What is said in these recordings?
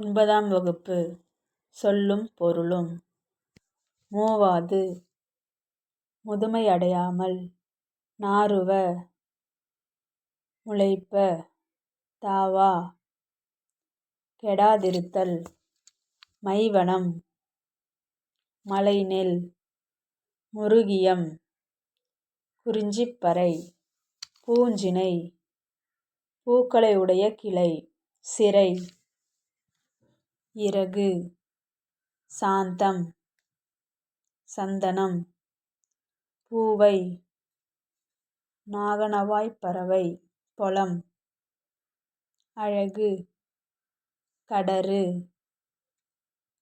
ஒன்பதாம் வகுப்பு. சொல்லும் பொருளும். மூவாது. முதுமையடையாமல் நாறுவ முளைப்ப. தாவா. கெடாதிருத்தல். மைவனம். மலைநெல். முருகியம். குறிஞ்சிப்பறை. பூஞ்சினை. பூக்களை உடைய கிளை. சிறை. இறகு. சாந்தம். சந்தனம். பூவை. நாகனவாய்ப் பறவை. பொலம். அழகு. கடறு.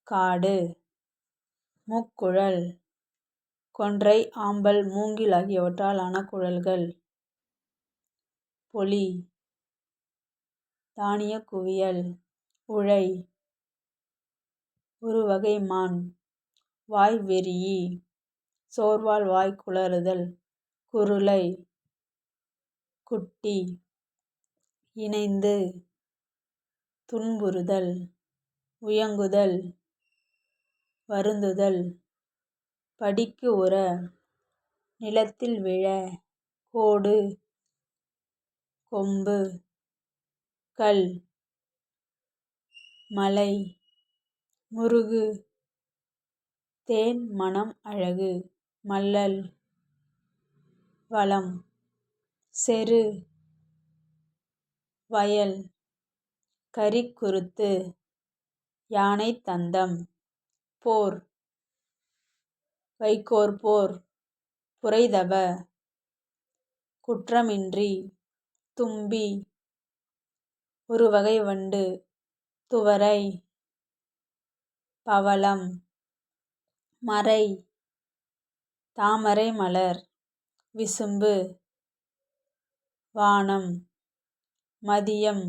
காடு. முக்குழல். கொன்றை ஆம்பல் மூங்கில் ஆகியவற்றால் ஆன குழல்கள். பொலி. தானியக் குவியல். உழை. ஒரு வகை மான். வாய் வெறியி. சோர்வால் வாய் குளறுதல். குருளை. குட்டி. இணைந்து. துன்புறுதல். உயங்குதல். வருந்துதல். படிக்கு உற. நிலத்தில் விழ. கோடு. கொம்பு. கல். மலை. முருகு. தேன் மணம் அழகு. மல்லல். வளம். செரு. வயல். கரிக்குருத்து யானை தந்தம். போர். வைகோர் போர். புரைதவ. குற்றமின்றி. தும்பி. ஒருவகை வண்டு. துவரை. பவளம் மரை தாமரை மலர் விசும்பு வானம் மதியம்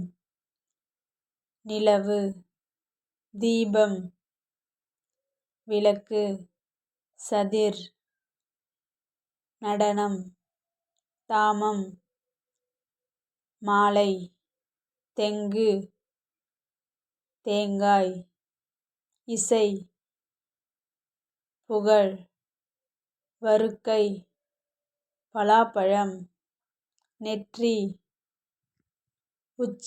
நிலவு தீபம் விளக்கு சதிர் நடனம் தாமம் மாலை தெங்கு தேங்காய். இசை புகழ் வருக்கை பலாப்பழம் நெற்றி உச்சி